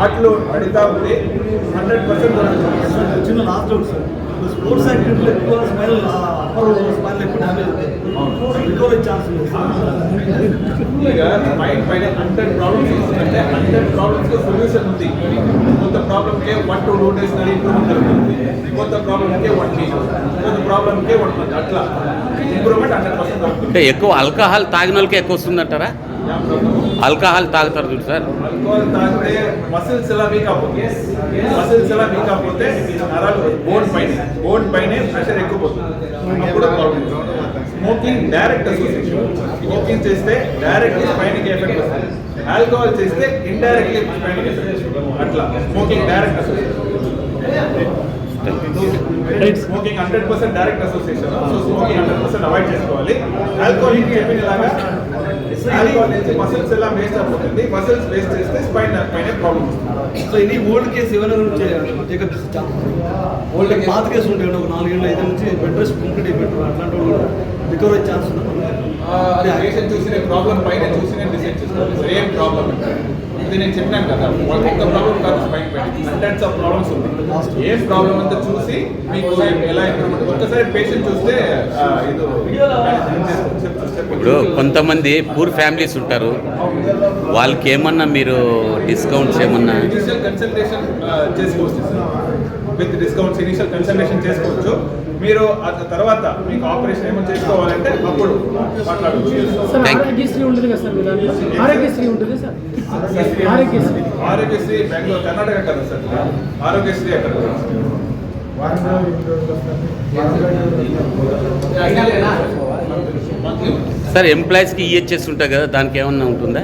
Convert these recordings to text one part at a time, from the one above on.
ఆటలు అడుగుతా ఉంది హండ్రెడ్ పర్సెంట్ చిన్న లాస్ట్ డౌట్ సార్. స్పోర్ట్స్ యాక్టివిటీలో ఎక్కువ స్మైల్ అప్పర్ స్మైల్ ఎక్కువ డ్యామేజ్ అవుతుంది రికవరీ ఛాన్స్ ఉంది మైండ్ పైన హండ్రెడ్ ప్రాబ్లమ్స్ వస్తుందంటే హండ్రెడ్ ప్రాబ్లమ్స్ సొల్యూషన్ ఉంది. కొంత ప్రాబ్లమ్కే వన్ టు టూ డేస్ నడి ఇంప్రూవ్మెంట్ జరుగుతుంది. కొంత ప్రాబ్లమ్కే వన్ వీక్ కొంత ప్రాబ్లమ్కే వన్ మంత్ అట్లా. ఇంప్రూవ్మెంట్ హండ్రెడ్ పర్సెంట్ అవుతుంది అంటే ఎక్కువ ఆల్కహాల్ తాగిన వాళ్ళకి ఎక్కువ వస్తుందంటారా? ఆల్కహాల్ తాగుతారు చూడు సార్. ఆల్కహాల్ తాగితే మసిల్స్ ఎలా వీక్ అయిపోతుంది మసిల్స్ ఎలా వీక్ అయిపోతే నరాలు బోన్ పైన బోన్ పైనే ప్రెషర్ ఎక్కువ పోతుంది. అప్పుడు problem smoking direct association smoking చేస్తే డైరెక్ట్లీ స్పైన్కి ఎఫెక్ట్ వస్తుంది. ఆల్కహాల్ చేస్తే ఇండైరెక్ట్లీ స్పైన్కి ఎఫెక్ట్ అట్లా. Smoking direct association smoking hundred percent direct association so smoking hundred percent avoid చేసుకోవాలి. ఆల్కహాల్ చెప్పినలాగా ఆల్కహాల్ నుంచి మసిల్స్ ఎలా వేస్ట్ అయిపోతుంది? మసిల్స్ వేస్ట్ చేస్తే స్పైన్ పైన ప్రాబ్లమ్ సో ఇది ఓల్డ్ కేసు ఎవరైనా ఛాన్స్ ఓల్డ్ పాత కేసు ఉంటాయి ఒక నాలుగేళ్ళు ఐదు నుంచి బెడ్ రెస్ట్ కంప్లీట్ అయిపోయారు అట్లాంటి వాళ్ళు రికవరీ ఛాన్స్ ఉంది? అది పేషెంట్ చూసిన ప్రాబ్లం పైన చూసిన డిసైడ్ చేసుకోవాలి. సార్ ఏం ప్రాబ్లం ఇది నేను చెప్పినాను కదా వాళ్ళకి ఒక్క ప్రాబ్లం కాదు స్పైన్ పైన హండ్రెడ్స్ ఆఫ్ ప్రాబ్లమ్స్ ఉంది ఏం ప్రాబ్లం అంతా చూసి మీకు ఎలా ఇంప్రూవ్మెంట్ ఒక్కసారి పేషెంట్ చూస్తే ఇది ఇప్పుడు కొంతమంది పూర్ ఫ్యామిలీస్ ఉంటారు. వాళ్ళకి ఏమన్నా మీరు డిస్కౌంట్స్ ఏమన్నా? కన్సల్టేషన్ చేసుకోవచ్చు విత్ డిస్కౌంట్స్ ఇనిషియల్ కన్సల్టేషన్ చేసుకోవచ్చు. మీరు ఆ తర్వాత మీకు ఆపరేషన్ ఏమో చేసుకోవాలంటే అప్పుడు. ఆరోగ్యశ్రీ ఉంటుంది కదా సార్ మీ దాంట్లో? ఆరోగ్యశ్రీ ఉంటుంది సార్? ఆరోగ్యశ్రీ ఆరోగ్యశ్రీ. బెంగళూరు కర్ణాటక కదా సార్? ఆరోగ్యశ్రీ అక్కడ. సార్ ఎంప్లాయీస్కి ఈహెచ్ఎస్ ఉంటుంది కదా దానికి ఏమన్నా ఉంటుందా?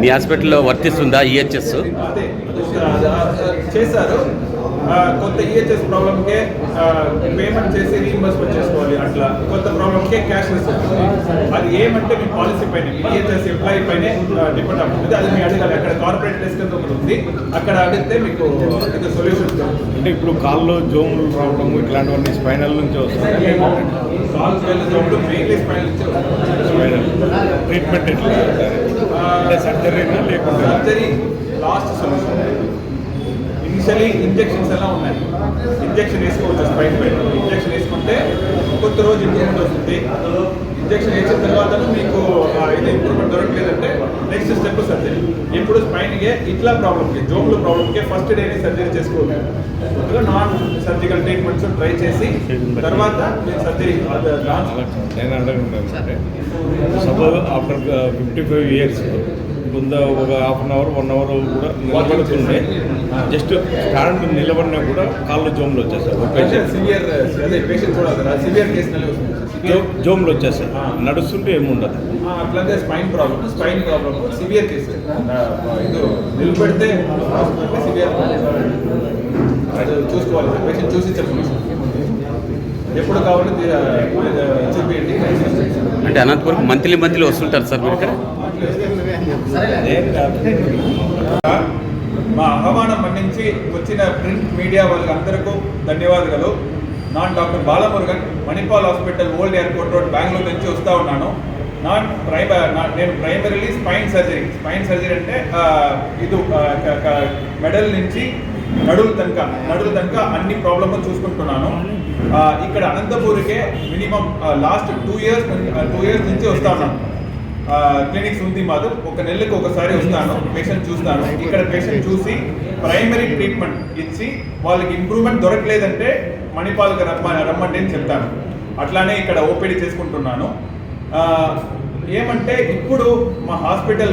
మీ హాస్పిటల్లో వర్తిస్తుందా ఈహెచ్ఎస్? అదే చేశారు. E ఈహెచ్ఎస్ ప్రాబ్లమ్కే పేమెంట్ చేసి రీఇంబర్స్మెంట్ చేసుకోవాలి అట్లా. కొత్త ప్రాబ్లమ్కే క్యాష్ వస్తుంది అది ఏమంటే మీ పాలసీ పైన ఈహెచ్ఎస్ ఎంప్లాయీ పైన డిపెండ్ అవుతుంది అది మీ అడగాలి అక్కడ కార్పొరేట్ డెస్క్ ಅಂತ ఒకటి ఉంది. అక్కడ అడిగితే మీకు సొల్యూషన్ అంటే ఇప్పుడు కాళ్ళు జోములు రావడం ఇట్లాంటివన్నీ స్పైనల్ నుంచి వస్తాయి సాల్వ్ వెళ్ళినప్పుడు మెయిన్లీ స్పైనల్ ట్రీట్మెంట్ ఎట్లా? అంటే సర్జరీనా లేకుంటే surgery last solution initially injections ఎలా ఉన్నాయి? ఇంజెక్షన్ వేసుకోవచ్చు స్పైన్ పైన ఇంజెక్షన్ వేసుకుంటే కొద్ది రోజు ఇంజక్షన్ వస్తుంది ఇంజెక్షన్ వేసిన తర్వాత మీకు ఇది ఇంప్రూవ్మెంట్ దొరకలేదంటే నెక్స్ట్ స్టెప్ సర్జరీ ఇప్పుడు స్పైన్కే ఇట్లా ప్రాబ్లమ్కి జోములు ప్రాబ్లమ్కి ఫస్ట్ డేనే సర్జరీ చేసుకోవాలి నాన్ సర్జికల్ ట్రీట్మెంట్స్ ట్రై చేసి తర్వాత మీరు సర్జరీ నేను అడగంటాను suppose after fifty five years కొంత ఒక half an hour one hour కూడా నిలబడుతుంటే జస్ట్ స్టాండ్ నిలబడినా కూడా కాళ్ళు జోములు సివియర్ జోములు వచ్చేస్తాయి. నడుస్తుంటే ఏముండదు అట్లాగే spine problem spine problem severe case ఇది నిలబెడితే సివియర్ అది చూసుకోవాలి. పేషెంట్ చూసి చెప్పండి. ఎప్పుడు కావాలంటే చూపించండి అంటే అనంతపురం మంత్లీ మంత్లీ వస్తుంటారు సార్ మీరు ఇక్కడ? మా ఆహ్వానం మన్నించి వచ్చిన ప్రింట్ మీడియా వాళ్ళకి అందరికీ ధన్యవాదాలు. Non doctor Balamurugan Manipal hospital old airport road Bengaluru నుంచి వస్తూ ఉన్నాను. నాన్ ప్రైమ నా- నేను primarily spine surgery. Spine surgery అంటే ఇది మెడల్ నుంచి నడులు తనక నడులు తనక అన్ని ప్రాబ్లమ్స్ చూసుకుంటున్నాను. ఇక్కడ అనంతపూర్కే minimum last two years two years నుంచి వస్తా ఉన్నాను. క్లినిక్స్ ఉంది మాది ఒక నెలకు ఒకసారి వస్తాను. పేషెంట్ చూస్తాను. ఇక్కడ పేషెంట్ చూసి ప్రైమరీ ట్రీట్మెంట్ ఇచ్చి వాళ్ళకి ఇంప్రూవ్మెంట్ దొరకలేదంటే మణిపాల్కి రమ్మ రమ్మండి అని చెప్తాను. అట్లానే ఇక్కడ ఓపీడీ చేసుకుంటున్నాను. ఏమంటే ఇప్పుడు మా హాస్పిటల్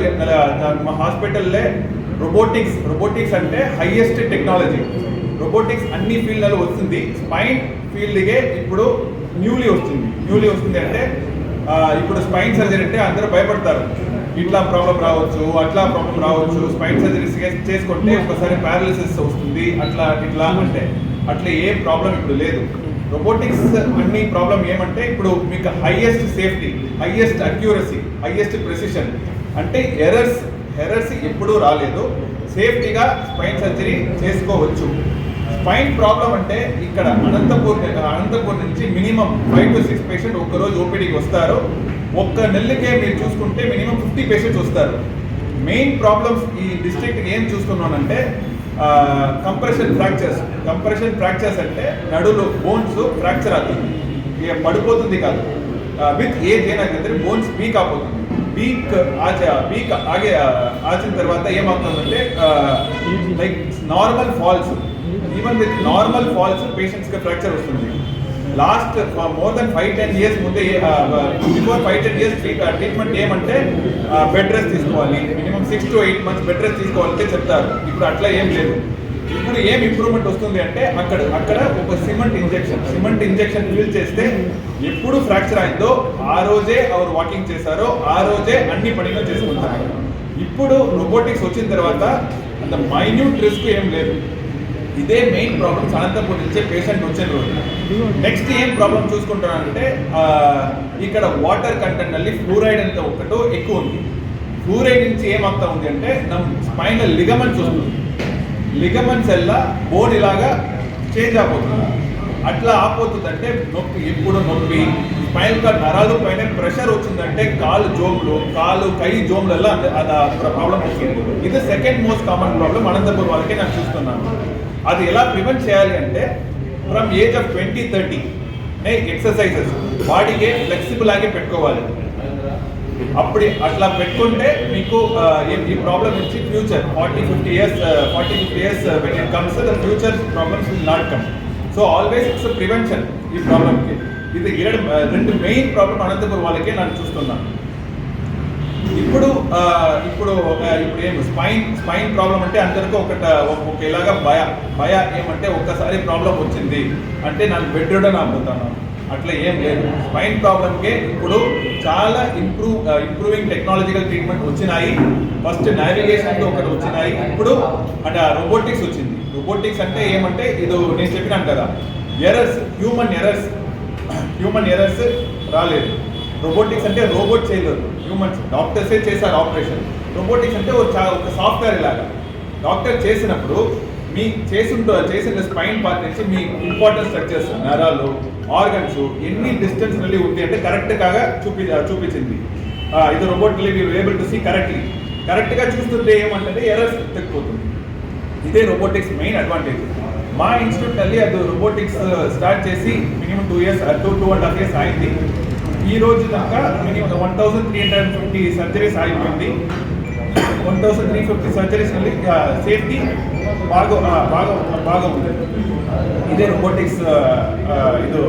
మా హాస్పిటల్లే రోబోటిక్స్ రోబోటిక్స్ అంటే హైయెస్ట్ టెక్నాలజీ రోబోటిక్స్ అన్ని ఫీల్డ్లలో వస్తుంది. స్పైన్ ఫీల్డ్కే ఇప్పుడు న్యూలీ వస్తుంది. న్యూలీ వస్తుంది అంటే ఇప్పుడు స్పైన్ సర్జరీ అంటే అందరూ భయపడతారు. ఇట్లా ప్రాబ్లం రావచ్చు అట్లా ప్రాబ్లం రావచ్చు. స్పైన్ సర్జరీ చేసుకుంటే ఒకసారి పారాలిసిస్ వస్తుంది అట్లా ఇట్లా అంటే. అట్లా ఏ ప్రాబ్లం ఇప్పుడు లేదు. రోబోటిక్స్ అన్ని ప్రాబ్లం ఏమంటే ఇప్పుడు మీకు highest safety highest accuracy highest precision అంటే ఎర్రర్స్ ఎర్రర్స్ ఎప్పుడూ రాలేదు. సేఫ్టీగా స్పైన్ సర్జరీ చేసుకోవచ్చు. ఫైన్ ప్రాబ్లం అంటే ఇక్కడ అనంతపూర్ అనంతపూర్ నుంచి minimum five to six patient ఒక్కరోజు ఓపీడీకి వస్తారు. ఒక్క నెలకే మీరు చూసుకుంటే మినిమం ఫిఫ్టీ పేషెంట్స్ వస్తారు. మెయిన్ ప్రాబ్లమ్స్ ఈ డిస్ట్రిక్ట్ ఏం చూస్తున్నానంటే కంప్రెషన్ ఫ్రాక్చర్స్ కంప్రెషన్ ఫ్రాక్చర్స్ అంటే నడులు బోన్స్ ఫ్రాక్చర్ అవుతుంది. ఇక పడిపోతుంది కాదు. విత్ ఏజ్ ఏనాకంటే బోన్స్ వీక్ అయిపోతుంది. వీక్ ఆచ వీక్ ఆగే ఆచిన తర్వాత ఏమవుతుందంటే like normal falls even with normal falls పేషెంట్స్కి ఫ్రాక్చర్ వస్తుంది. Last more than five ten years ముందే before five ten years treatment ఏమంటే uh, బెడ్ రెస్ట్ తీసుకోవాలి. Minimum six to eight months bed rest తీసుకోవాలంటే చెప్తారు. ఇప్పుడు అట్లా ఏం లేదు. ఇప్పుడు ఏం ఇంప్రూవ్మెంట్ వస్తుంది అంటే అక్కడ అక్కడ ఒక cement injection cement injection feel చేస్తే ఎప్పుడు ఫ్రాక్చర్ అయిందో ఆ రోజే అవరు వాకింగ్ చేశారో ఆ రోజే అన్ని పనిగా చేసుకుంటారు. ఇప్పుడు రోబోటిక్స్ వచ్చిన తర్వాత అంత మైన్యూట్ రిస్క్ ఏం లేదు. ఇదే మెయిన్ ప్రాబ్లమ్స్ అనంతపూర్ నుంచే పేషెంట్ వచ్చిన రోజు. నెక్స్ట్ ఏం ప్రాబ్లం చూసుకుంటానంటే ఇక్కడ వాటర్ కంటెంట్ అల్లి ఫ్లూరైడ్ అంత ఒకటో ఎక్కువ ఉంది. ఫ్లూరైడ్ నుంచి ఏమంతా ఉంది అంటే నమ్ స్పైనల్ లిగమెంట్స్ వస్తుంది. లిగమెంట్స్ ఎల్లా బోన్ ఇలాగా చేంజ్ అయిపోతుంది. అట్లా ఆపోతుందంటే నొప్పి ఎప్పుడు నొప్పి స్పైనల్ కార్డ్ నరాలు పైన ప్రెషర్ వచ్చిందంటే కాలు జోబులు కాలు కై జోబులలో అది ప్రాబ్లం వచ్చింది ఇది second most common problem Anantapuram వాళ్ళకి నేను చూస్తున్నాను. అది ఎలా ప్రివెంట్ చేయాలి అంటే from age of twenty thirty నే ఎక్సర్సైజెస్ బాడీకి ఫ్లెక్సిబుల్ ఆగి పెట్టుకోవాలి. అప్పుడు అట్లా పెట్టుకుంటే మీకు ఈ- ప్రాబ్లమ్ ప్రాబ్లం నుంచి future forty fifty years forty fifty years when it comes the future problems will not come so always it's prevention ఈ ప్రాబ్లంకి ఇది ఇరడు రెండు మెయిన్ ప్రాబ్లం అనంతపురం వాళ్ళకే నేను చూస్తున్నాను. ఇప్పుడు ఇప్పుడు ఒక ఇప్పుడు ఏం స్పైన్ స్పైన్ ప్రాబ్లం అంటే అందరికీ ఒకట ఒక- ఒకేలాగా భయ భయ ఏమంటే ఒక్కసారి ప్రాబ్లం వచ్చింది. అంటే నాకు బెడ్ రిడన్ అమ్ముతాను అట్లా ఏం లేదు. స్పైన్ ప్రాబ్లంకే ఇప్పుడు చాలా ఇంప్రూవ్ ఇంప్రూవింగ్ టెక్నాలజికల్ ట్రీట్మెంట్ వచ్చినాయి. ఫస్ట్ నావిగేషన్ ఒకటి వచ్చినాయి. ఇప్పుడు అంటే రోబోటిక్స్ వచ్చింది. రోబోటిక్స్ అంటే ఏమంటే ఇది నేను చెప్పినాను కదా. Errors human errors human errors రాలేదు. రోబోటిక్స్ అంటే రోబోట్ చేయలేదు మంత్స్ డాక్టర్సే చేశారు ఆపరేషన్ రోబోటిక్స్ అంటే ఒక సాఫ్ట్వేర్ లాగా. డాక్టర్ చేసినప్పుడు మీ చేసింటో చేసిన స్పైన్ పార్ట్ నుంచి మీ ఇంపార్టెంట్ స్ట్రక్చర్స్ నరాలు ఆర్గన్స్ ఎన్ని డిస్టెన్స్ వెళ్ళి ఉంది అంటే కరెక్ట్ కాగా చూపి చూపించింది. ఇది robot able to see correctly కరెక్ట్గా చూస్తుంటే ఏమంటే ఎర్రర్స్ తగ్గిపోతుంది ఇదే రోబోటిక్స్ మెయిన్ అడ్వాంటేజ్ మా ఇన్స్టిట్యూట్ అది రోబోటిక్స్ స్టార్ట్ uh, చేసి minimum two years two two and half years అయింది ఈ రోజు దాకా one thousand three hundred fifty surgeries అయిపోయింది one thousand three fifty surgeries safety బాగా బాగా బాగా ఉంది. ఇదే రోబోటిక్స్ ఇది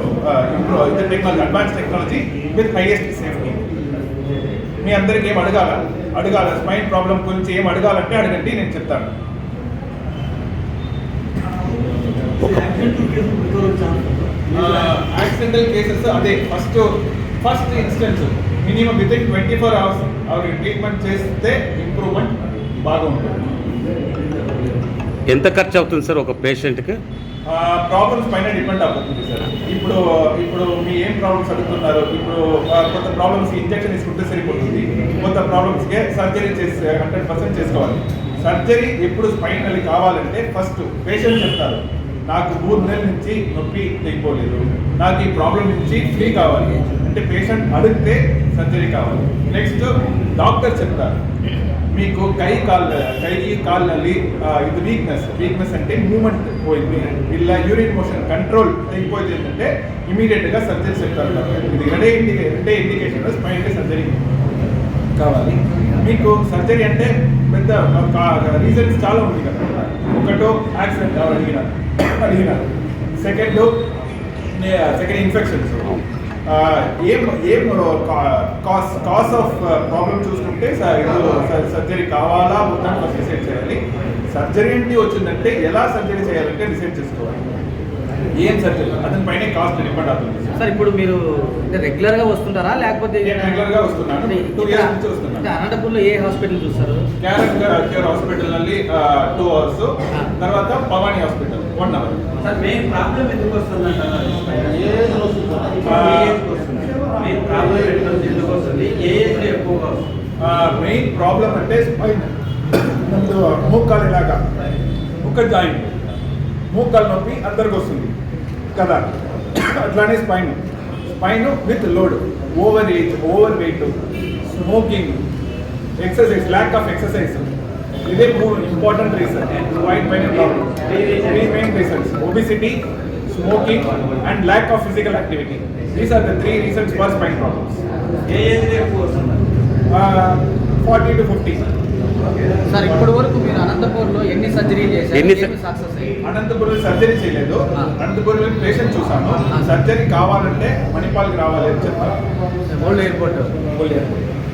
ఇంప్రూవ్ ఇదే technology advance technology with highest safety మీ అందరికి ఏం అడగాల? అడగాల స్పైన్ ప్రాబ్లం గురించి ఏం అడగాలంటే అడగండి నేను చెప్తాను. యాక్సిడెంటల్ కేసెస్ అదే first first instance minimum within twenty four hours అవి ట్రీట్మెంట్ చేస్తే ఇంప్రూవ్మెంట్ బాగా ఉంటుంది ఎంత ఖర్చు అవుతుంది సార్ ఒక పేషెంట్కి? ప్రాబ్లమ్స్ పైన డిపెండ్ అవుతుంది సార్. ఇప్పుడు ఇప్పుడు మీ ఏం ప్రాబ్లమ్స్ అడుగుతున్నారు? ఇప్పుడు కొంత ప్రాబ్లమ్స్ ఇంజెక్షన్ తీసుకుంటే సరిపోతుంది. కొంత ప్రాబ్లమ్స్కి సర్జరీ చేసి హండ్రెడ్ పర్సెంట్ చేసుకోవాలి. సర్జరీ ఎప్పుడు స్పైనల్ కావాలంటే ఫస్ట్ పేషెంట్ చెప్తారు. నాకు మూడు నెలల నుంచి నొప్పి తెగిపోలేదు నాకు ఈ ప్రాబ్లం నుంచి ఫ్రీ కావాలి. అంటే పేషెంట్ అడిగితే సర్జరీ కావాలి. నెక్స్ట్ డాక్టర్ చెప్తారు మీకు కై కాళ్ళ కై కాళ్ళಲ್ಲಿ ఇది వీక్నెస్. వీక్నెస్ అంటే మూమెంట్ పోయింది. ఇలా యూరిన్ మోషన్ కంట్రోల్ అయిపోయింది ఏంటంటే ఇమీడియట్గా సర్జరీ చెప్తారు ఇది రెండే ఇండికే రెండే ఇండికేషన్ స్పైన్కి సర్జరీ కావాలి. మీకు సర్జరీ అంటే పెద్ద రీజన్స్ చాలా ఉంది కదా ఒకటో యాక్సిడెంట్ అడిగిన. అడిగిన. సెకండ్ సెకండ్ ఇన్ఫెక్షన్స్ ఏం ఏం కాస్ కాస్ ఆఫ్ ప్రాబ్లం చూసుకుంటే సర్జరీ కావాలా వద్దా ఫస్ట్ డిసైడ్ చేయాలి. సర్జరీ అంటే వచ్చిందంటే ఎలా సర్జరీ చేయాలంటే డిసైడ్ చేసుకోవాలి. ఏం సార్ అతని పైన కాస్ట్ డిపెండ్ అవుతుంది సార్. ఇప్పుడు మీరు రెగ్యులర్గా వస్తుంటారా? లేకపోతే రెగ్యులర్గా వస్తున్నాను. అనంతపూర్లో ఏ హాస్పిటల్ చూస్తారు? హాస్పిటల్ నుండి టూ అవర్స్ తర్వాత Pavani hospital one hour sir main problem ఎందుకు వస్తుంది? ఏజ్ మెయిన్ ప్రాబ్లం ఎందుకు వస్తుంది? మెయిన్ అంటే స్పైన్ మూకాలు ఇలాగా ఒక జాయింట్ మోకాలు నొప్పి అందరికి వస్తుంది. కదా? అట్లానే spine spine with load over age over weight smoking exercise lack of exercise ఇదే మూడు ఇంపార్టెంట్ రీజన్ వైట్ పైన three main reasons obesity smoking and lack of physical activity these are the three reasons for spine problems forty to fifty sir ఇప్పటి వరకు మీరు అనంతపూర్లో ఎన్ని సర్జరీలు చేశారు? ఎన్ని సక్సెస్ అయ్యాయి అనంతపురం సర్జరీ చేయలేదు. ఆ. అనంతపురం పేషెంట్ చూసాను సర్జరీ కావాలంటే మణిపాల్కి రావాలి అని చెప్పారు. Old airport.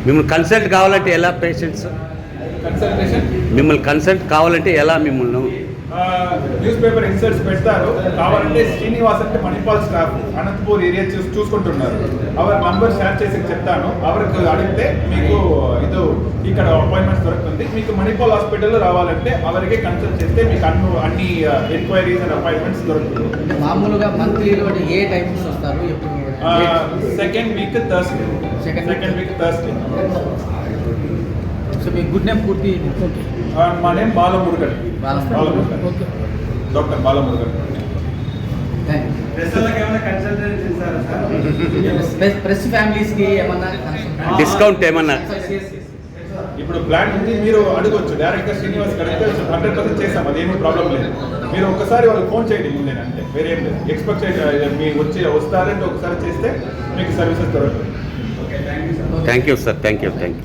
మిమ్మల్ని కన్సల్ట్ కావాలంటే ఎలా పేషెంట్స్? కన్సల్టేషన్? మిమ్మల్ని కన్సల్ట్ కావాలంటే ఎలా మిమ్మల్ని న్యూస్ పేపర్ ఇన్సర్ట్స్ పెడతారు. కావాలంటే శ్రీనివాస్ అంటే మణిపాల్ స్టాఫ్ అనంతపూర్ ఏరియా చూసి చూసుకుంటున్నారు. అవర్ నంబర్ షేర్ చేసి చెప్తాను. అవరికి అడిగితే మీకు ఇది ఇక్కడ అపాయింట్మెంట్స్ దొరుకుతుంది. మీకు మణిపాల్ హాస్పిటల్లో రావాలంటే అవరికి కన్సల్ట్ చేస్తే మీకు అన్ని అన్ని ఎంక్వైరీస్ అండ్ అపాయింట్మెంట్స్ దొరుకుతుంది. మామూలుగా మంత్లీలో ఏ టైమ్స్ వస్తారు? ఎప్పుడు? Second week Thursday. Second week Thursday so మీ గుడ్ నేమ్ పూర్తి మా name Balamurugan Balamurugan. Balamurugan okay doctor Balamurugan ఫ్యామిలీస్కి ఏమన్నా డిస్కౌంట్ ఏమన్నా? ఇప్పుడు ప్లాన్ ఉంది మీరు అడగొచ్చు. డైరెక్ట్గా శ్రీనివాస్ అడిగితే హండ్రెడ్ పర్సెంట్ చేస్తాం అదేమీ ప్రాబ్లం లేదు. మీరు ఒకసారి వాళ్ళకి ఫోన్ చేయండి ముందే అంటే వేరేం లేదు. ఎక్స్పెక్ట్ చేయండి మీరు వచ్చి వస్తారంటే ఒకసారి చేస్తే మీకు సర్వీసెస్ దొరుకుతుంది thank you sir thank you thank you